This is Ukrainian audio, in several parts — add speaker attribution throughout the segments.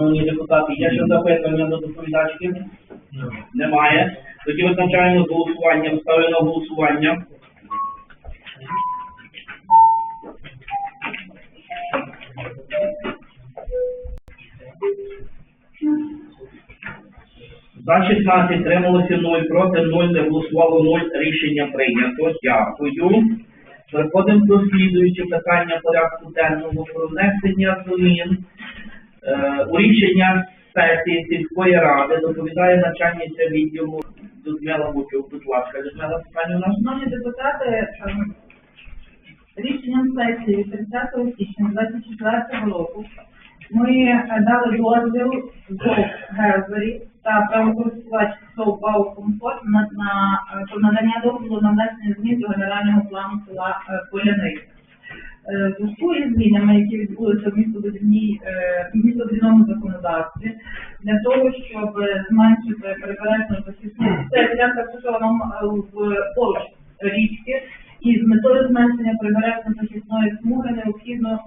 Speaker 1: Шановні депутати, є ще запитання до доповідачки? Немає. Тоді визначаємо з голосуванням. Ставлю на голосування. За 16 трималося 0, проти 0, не голосувало 0, рішення прийнято. Дякую. Переходимо до слідуючого питання порядку денного про внесення змін рішення сесії сільської ради доповідає начальниця відділу Людмила Бутюк. Будь ласка, Людмила Степанівна.
Speaker 2: Шановні депутати, рішенням сесії 30 січня 2024 року ми е, дали дозвіл ЗОВ Гелбері та правокористувач СОВ «Бау Комфорт» на, на е, надання дозволу на внесення змін до генерального плану села е, Поляниця. Е, зв'язку із змінами, які відбулися в е, містобудівному законодавстві, для того, щоб зменшити прибережну захисну, це ділянка розташована е, в поруч річки, і з метою зменшення прибережно-захисної смуги необхідно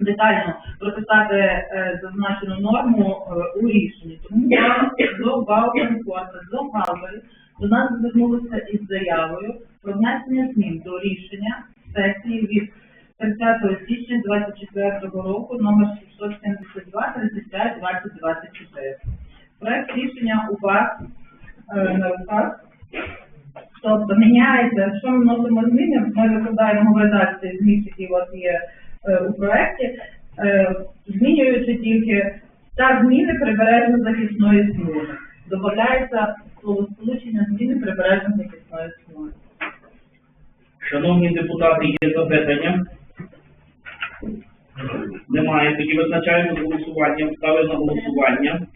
Speaker 2: детально прописати е, зазначену норму е, у рішенні. Тому я до Баукенфорта, до Галбері до нас звернулися із заявою про внесення змін до рішення сесії від 30 січня 2024 року номер 672 35 2024. Проект рішення у вас е, на руках. Тобто міняється, якщо ми вносимо зміни, ми викладаємо в редакції змін, які у вас є е, у проекті, е, змінюючи тільки та зміни прибережно-захисної смуги. Додається словосполучення зміни прибережно-захисної смуги.
Speaker 1: Шановні депутати, є запитання? Немає. Тоді визначаємо голосуванням. Ставлю на голосування.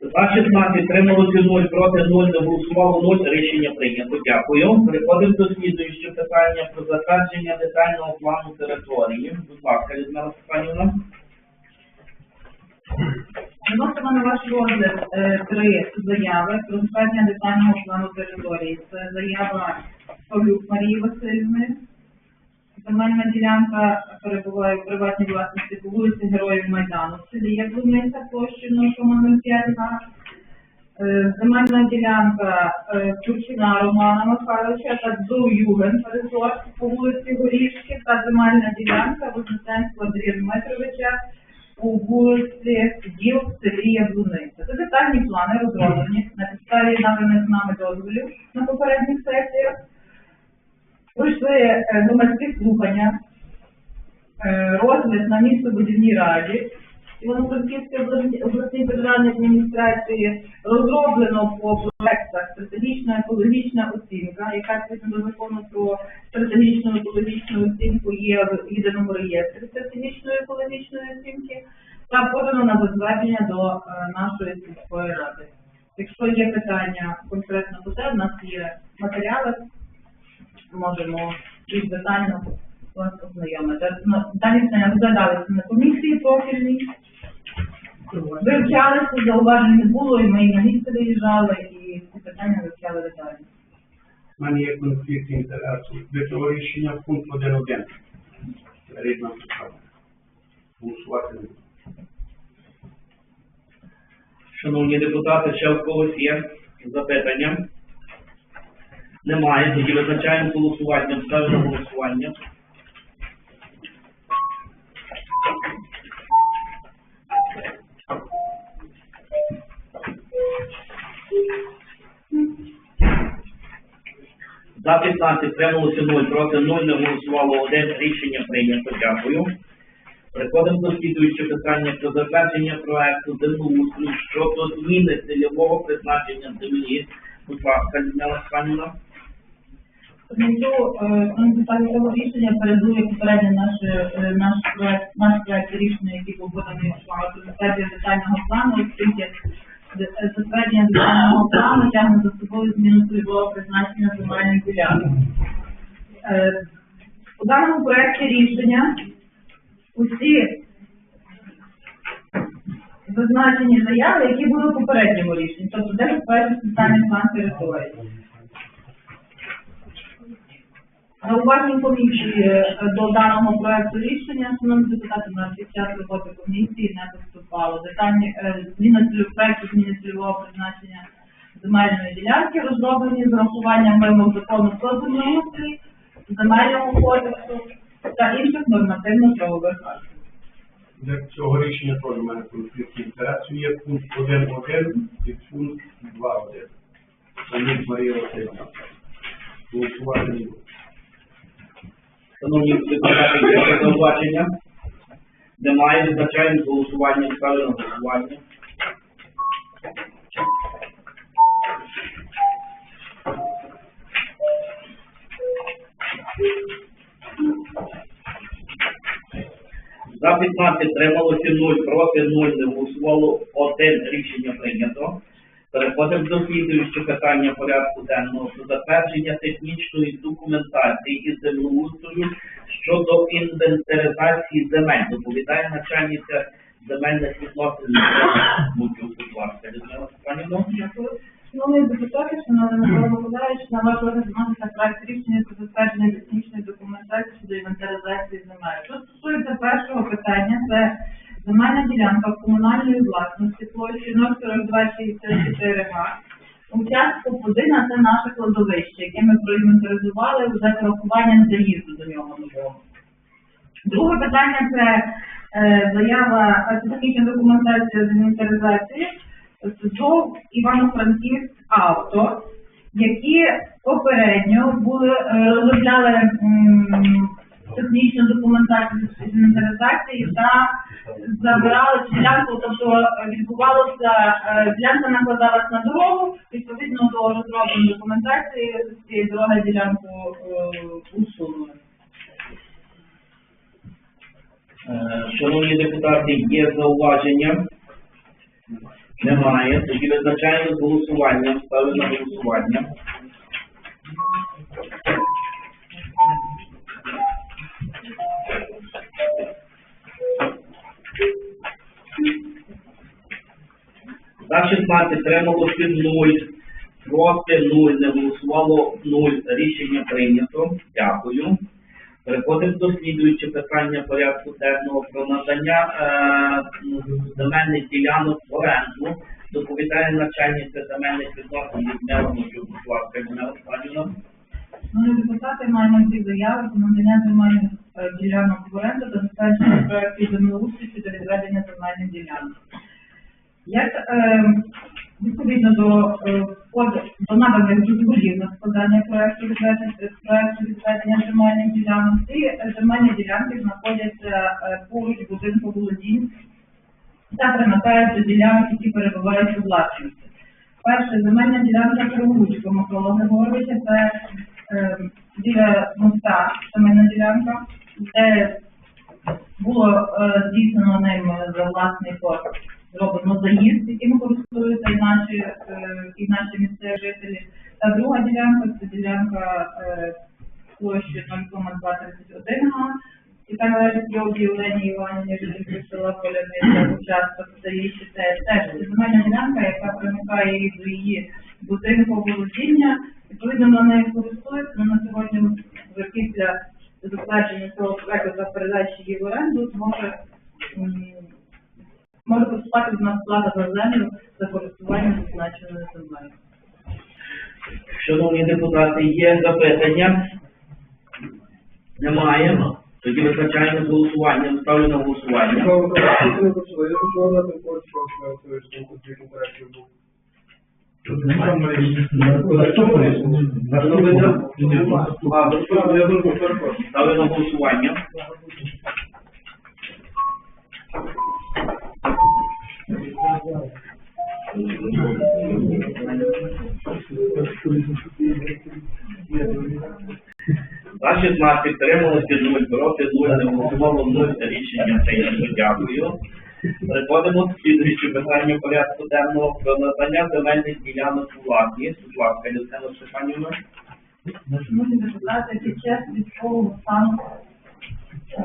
Speaker 1: За 16 трималося 0, проти 0, не голосувало 0, рішення прийнято. Дякую. Переходимо до слідуючого питання про затвердження детального плану території. Будь ласка, Людмила Степанівна.
Speaker 2: Виносимо на ваш розгляд е, три заяви про затвердження детального плану території. Це заява Павлюк Марії Васильівни. Земельна ділянка перебуває в приватній власності по вулиці Героїв Майдану в селі Яблуниця площею 0,05 га. Земельна ділянка е, Турчина Романа Михайловича та Зоюген Резорт по вулиці Горішки та земельна ділянка Вознесенського Андрія Дмитровича у вулиці Діл в селі Яблуниця. Детальні плани розроблені на підставі наданих нами дозволів на попередніх сесіях. Пройшли е, громадські слухання, е, розгляд на містобудівній раді. Івано-Франківській обласні- обласній державній адміністрації розроблено по проектах стратегічна екологічна оцінка, яка відповідно до закону про стратегічну екологічну оцінку є в єдиному реєстрі стратегічної екологічної оцінки, та подано на затвердження до е, нашої сільської ради. Якщо є питання конкретно це, в нас є матеріали, можемо більш детально вас ознайомити. Ну, Дані питання розглядалися на комісії профільній, вивчалися, зауважень не було, і ми і на місце виїжджали, і ці питання вивчали детально.
Speaker 3: У мене є конфлікт інтересу. Для цього рішення пункт 1.1. Рідна питання. Голосувати не буду.
Speaker 1: Шановні депутати, ще в когось є запитання? Немає. Тоді визначаємо голосування. Ставлю голосування. За 15 трималося 0, проти 0, не голосувало 1. Рішення прийнято. Дякую. Переходимо до слідуючого питання про затвердження проекту землеустрою щодо зміни цільового призначення землі. Будь ласка, Людмила Степанівна.
Speaker 2: Тому е, рішення передує попередньо наш, е, наш проект, наш проект рішення, який був поданий затвердження детального плану, оскільки е, затвердження детального плану тягне за собою зміну цільового призначення земельних ділянок. У даному проекті рішення усі зазначені заяви, які були в попередньому рішенні, тобто де затверджений спеціальний план території. Зауважень комісії е, до даного проекту рішення, шановні депутати, на під час роботи комісії не поступало. Детальні е, зміни проекту, зміни цільового призначення земельної ділянки розроблені з урахуванням вимог закону про землеустрій, земельного кодексу та інших нормативно-правових актів.
Speaker 3: Для цього рішення теж мене конфлікт інтересів є пункт 1.1 і пункт 2.1. Самі Марія Васильівна. Голосувати не буду.
Speaker 1: Шановні депутати, є зауваження? Немає, визначаємо з голосуванням, ставлю голосування. За 15 трималося 0, проти 0, не голосувало 1, рішення прийнято. Переходимо до слідуючого питання порядку денного про затвердження технічної документації із землеустрою щодо інвентаризації земель. Доповідає начальниця земельних відносин Людмила Степанівна.
Speaker 2: Шановні депутати, шановний Микола на ваш розгляд вноситься проект рішення про затвердження технічної документації щодо інвентаризації земель. Що стосується першого питання, це земельна ділянка комунальної власності площею 04264 га. Участку Подина це наше кладовище, яке ми проінвентаризували за врахуванням заїзду до нього нового. Друге питання це е, заява е, технічна документація з інвентаризації ЗОВ Івано-Франківськ авто, які попередньо е, розробляли технічну документацію з інвентаризації та забирали ділянку, тобто е, відбувалося, е, ділянка накладалась на дорогу, відповідно до розробленої документації з цієї дороги ділянку е, усунули.
Speaker 1: Е, Шановні депутати, є зауваження? Немає. Тоді визначаємо з голосуванням. Ставлю на голосування. За 16 трималося 0, проти 0, не голосувало 0. Рішення прийнято. Дякую. Переходимо до слідуючого питання порядку денного про надання е, земельних ділянок в оренду. Доповідає начальниця земельних відносин Мужук. Будь ласка, Людмила Степанівна.
Speaker 2: Депутати маємо дві заяви про надання земельних ділянок в оренду та затвердження проектів землеустрою щодо відведення земельних ділянок. Як е, відповідно до е, до наданих дозволів на складання проекту відведення земельних ділянок, ці е, земельні ділянки знаходяться е, поруч будинку володінь та примикають до ділянок, які перебувають у власності. Перше, земельна ділянка Кривучка Микола Григоровича, це е, біля моста земельна ділянка, де було е, здійснено ним за власний кошт зроблено заїзд, яким користуються і наші, е, і наші місцеві жителі. Та друга ділянка це ділянка е, площі 0,231 га, яка належить Йові Олені Іванівні, жительці села Поляниця, участок це її це теж земельна ділянка, яка примикає її до її будинку володіння. Відповідно, вона нею користується, але на сьогодні вже після затвердження цього проекту та передачі її в оренду зможе може поступати до нас плата за землю за користування зазначеною землею.
Speaker 1: Шановні депутати, є запитання? Немає. Тоді визначаємо з голосуванням. Ставлю на голосування. Ставлю на голосування. За 16 підтрималося 0, проти 0, не голосувало 0, рішення прийнято. Дякую. Переходимо до слідуючого питання порядку денного про надання земельних ділянок власність. Будь ласка, Людмила Степанівна.
Speaker 2: Шановні депутати, під час військового стану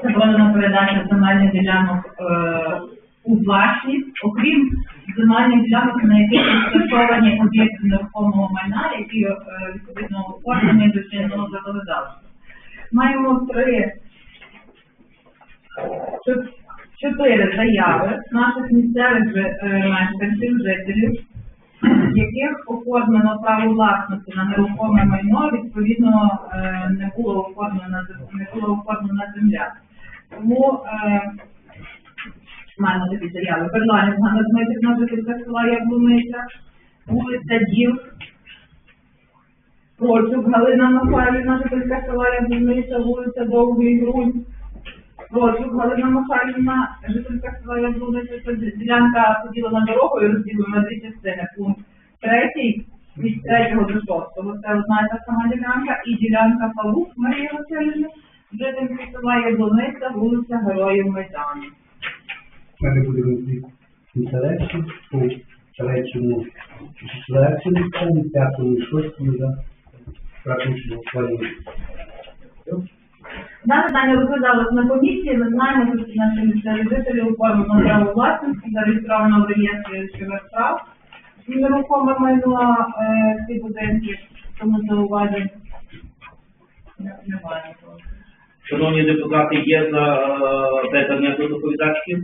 Speaker 2: заборонена передача земельних ділянок е, у власність, окрім земельних ділянок, на яких розташовані об'єкти нерухомого майна, які е, відповідно оформлені до чинного законодавства. Маємо три чотири заяви наших місцевих е, мешканців, жителів, яких оформлено право власності на нерухоме майно, відповідно е, не було оформлена не було оформлена земля. Тому е, маємо такі заяви. Берланів Ганна Дмитрівна, жителька села Яблуниця, вулиця Дів, Прочук Галина Михайлівна, жителька села Яблуниця, вулиця Довгий Грунь, Прочук Галина Михайлівна, жителька села Яблуниця, ділянка поділена дорогою, розділена на дві частини. Пункт третій, від третього до шостого, це одна та сама ділянка, і ділянка Павук Марія Васильівна, жителька села Яблуниця, вулиця Героїв Майдану.
Speaker 4: У мене буде конфлікт по третьому, четвертому, тому п'ятому, шостому, за практично ухвалення.
Speaker 2: Дане питання розглядалось на комісії. Ми знаємо, що наші місцеві жителі оформлено право власності, зареєстровано в реєстрі речових прав. І нерухоме майно е, ці будинки, тому зауважень не- немає.
Speaker 1: Шановні депутати, є запитання до доповідачки?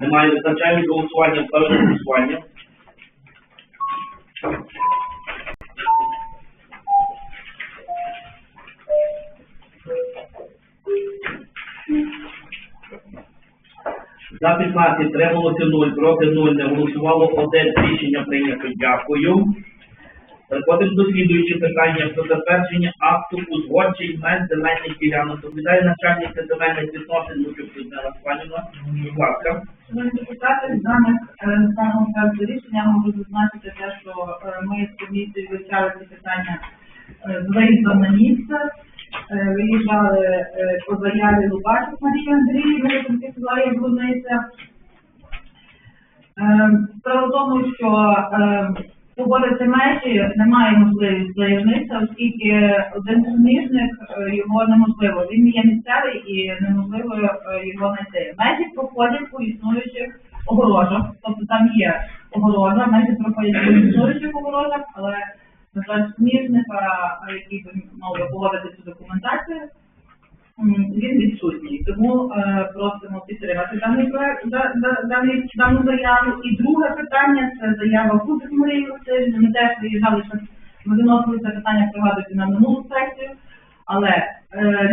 Speaker 1: Немає визначаємо голосування, ставлю на голосування. За 15 трималося 0, проти 0, не голосувало 1, рішення прийнято. Дякую. Переходимо до слідуючого питання про затвердження акту узгоджень меж земельних ділянок. Доповідає начальник земельних відносин Лучук Людмила. Будь ласка.
Speaker 2: Шановні депутати, е, рішення можу зазначити те, що е, ми з комісією вивчали ці питання е, з виїздом на місце. Е, Виїжджали е, по заяві Лубачик Марії Андріївни, яка села Яблуниця. Е, Справа в тому, що е, погодити межі немає можливості заявниця, оскільки один суміжник е, його неможливо. Він є місцевий і неможливо е, його знайти. Межі проходять по існуючих огорожах, тобто там є огорожа, межі проходять по існуючих огорожах, але на жаль, суміжника, е, який би мав погодити цю документацію, він відсутній. Тому е, просимо підтримати даний проект, да- да- даний, дану заяву. І друге питання це заява Кубик Марії Васильівни. Ми теж виїжджали, що ми виносили це питання, пригадуйте, на минулу сесію, але е,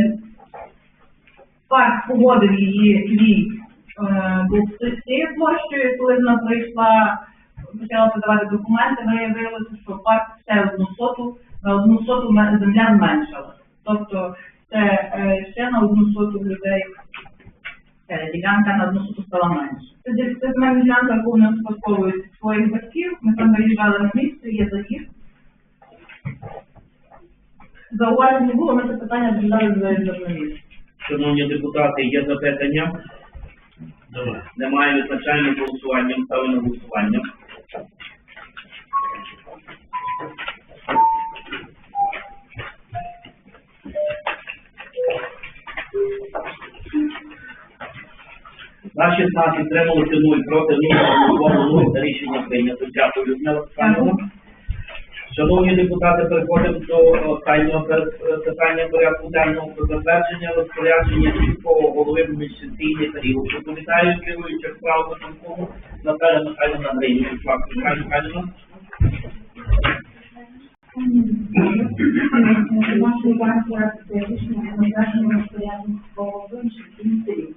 Speaker 2: парк погодив її їй е, був з цією площею, коли вона прийшла, почала подавати документи, виявилося, що парк ще одну соту, на одну соту земля зменшила. Тобто це е, ще на одну соту людей ділянка на одну соту стала менше. Це, земельна ділянка, яку вони спадковують своїх батьків. Ми там виїжджали на місце, є заїзд. Зауважень не було, ми це питання розглядали з місце.
Speaker 1: Шановні депутати, є запитання? Немає визначаємо голосуванням, ставлю на голосування. За 16 трималося 0, проти 0, 0, 0, рішення прийнято. Дякую, Людмила Степанівна. Шановні депутати, переходимо до останнього пер- питання порядку денного про затвердження розпорядження сільського голови в міжсесійний період. Доповідаю керуючи справу виконкому Наталя Михайлівна ласка, Наталя Михайлівна.
Speaker 5: Нашої банки рішення про затвердження розпорядження свого вимших міністрів.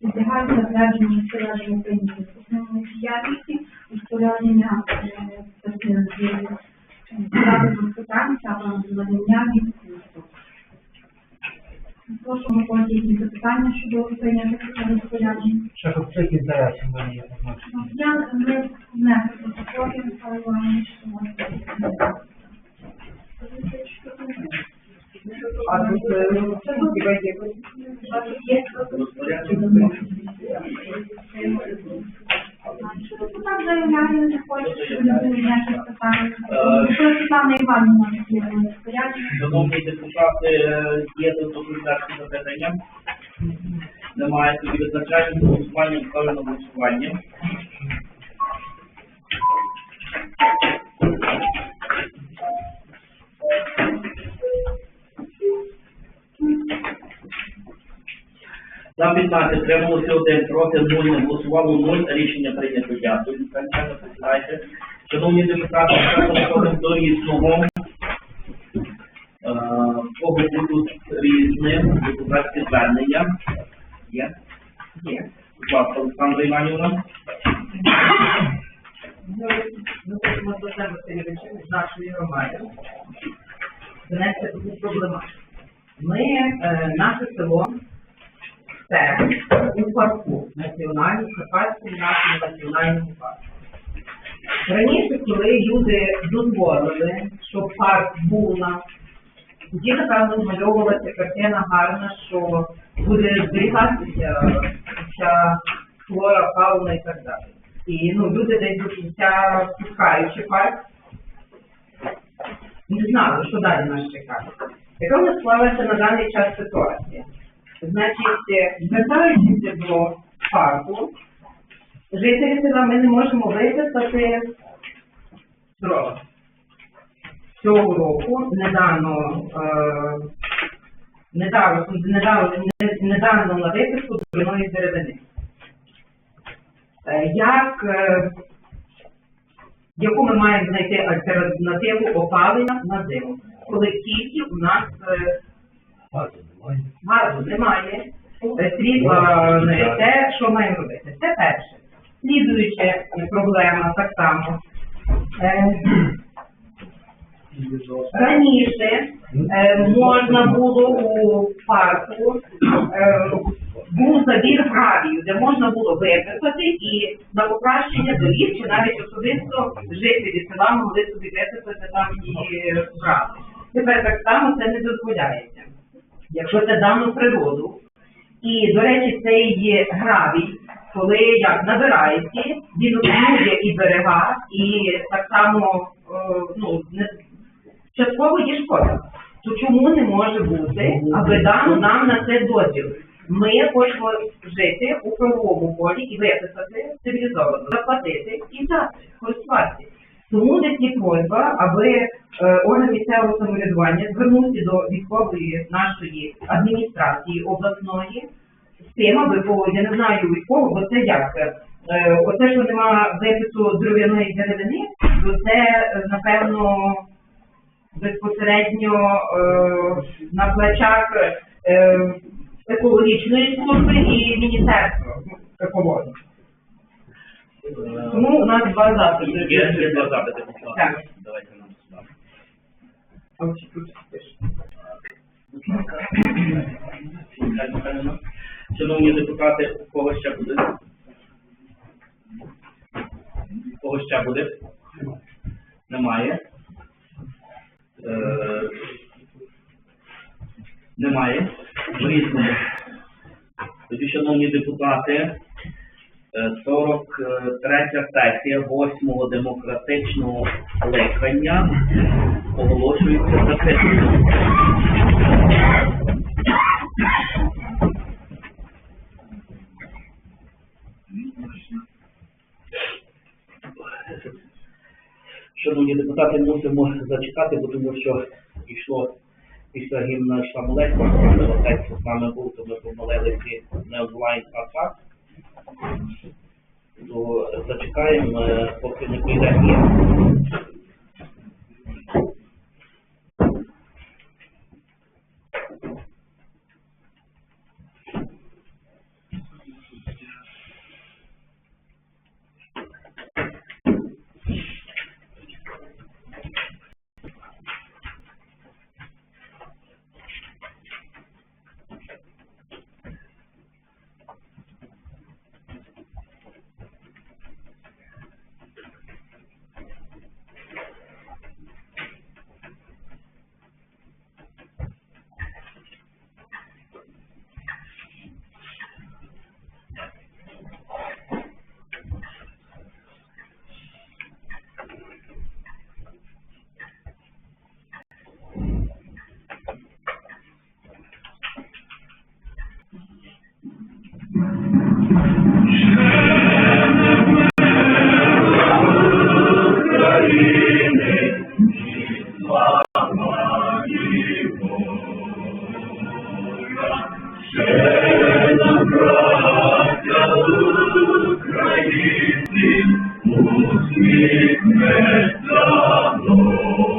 Speaker 5: Підлягають затвердженню розпорядження України з основної діяльності, розпорядження запитання щодо прийняття цього розпорядження.
Speaker 4: Ще інтересів в мене є однозначно.
Speaker 5: Я не не протоколі, Іванович.
Speaker 2: А тут це буде
Speaker 5: Є
Speaker 1: Розпорядження.
Speaker 5: Депутат заявляє, не хоче, щоб не було ніяких питань. Що Світлана Іванівна є розпорядження.
Speaker 1: Шановні депутати, є до доповідачі запитання? Немає. Тоді визначаємо голосуванням ставлю на голосування. За 15 трималося один, проти 0, не голосувало 0, рішення прийнято. Дякую. Шановні депутати, переходимо до різного. Е, Кого будуть різне депутатське звернення? Є? Є. Будь ласка, Олександра Іванівна.
Speaker 6: Ми хочемо себе Васильовичем з нашої громади донести таку проблематику. Ми, е, наше село, це у парку національному, Карпатському нашому національному парку. Раніше, коли люди дозволили, щоб парк був у нас, тоді напевно змальовувалася картина гарна, що буде зберігатися вся флора, фауна і так далі. І ну, люди десь до кінця пускаючи парк, не знали, що далі нас чекає. Яка в нас склалася на даний час ситуація? Значить, е, звертаючись до парку, жителі села ми не можемо виписати дрова. Цього року недавно, е, недавно, недавно, недавно на виписку дровяної деревини. Е, Як, е, яку ми маємо знайти альтернативу опалення на зиму, коли тільки у нас е, газу немає, світла не те, що маємо робити? Це перше. Слідуюча проблема так само. Раніше е, можна було у парку е, був забір гравію, де можна було виписати і на покращення доріг, чи навіть особисто жителі села могли собі виписати там і брати. Тепер так само це не дозволяється. Якщо це дано природу, і, до речі, цей гравій, коли як набирається, він руйнує і берега, і так само е, ну, частково є шкода. То чому не може бути, аби дано нам на це дозвіл? Ми хочемо жити у правовому полі і виписати цивілізовано, заплатити і дати, користуватися. Тому десь є просьба, аби е, орган місцевого самоврядування звернувся до військової нашої адміністрації обласної з тим, аби по я не знаю військового, бо це як. е, Оце, що нема випису дров'яної деревини, то це, напевно, безпосередньо е, на плечах екологічної служби і міністерства екології. Тому у нас два запити.
Speaker 1: Є ще два запити.
Speaker 6: Так.
Speaker 1: Давайте нам сюди.
Speaker 6: А ось тут теж.
Speaker 1: Шановні депутати, у кого ще буде? У кого ще буде? Немає. Е, Немає. В різному. Тоді, шановні депутати, е, 43 сесія 8-го демократичного скликання оголошується закритою. Шановні депутати, мусимо зачекати, бо тому що йшло після гімна молитва, отець з нами був, то ми помолили всі не онлайн, а так. То зачекаємо, е, поки не прийде гімн.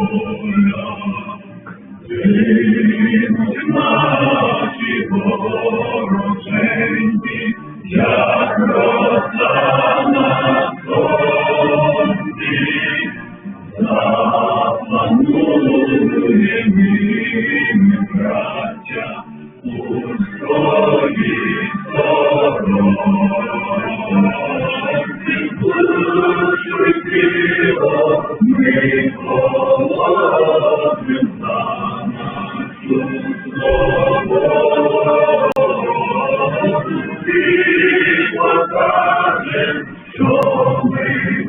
Speaker 1: Oh,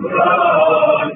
Speaker 1: Покажем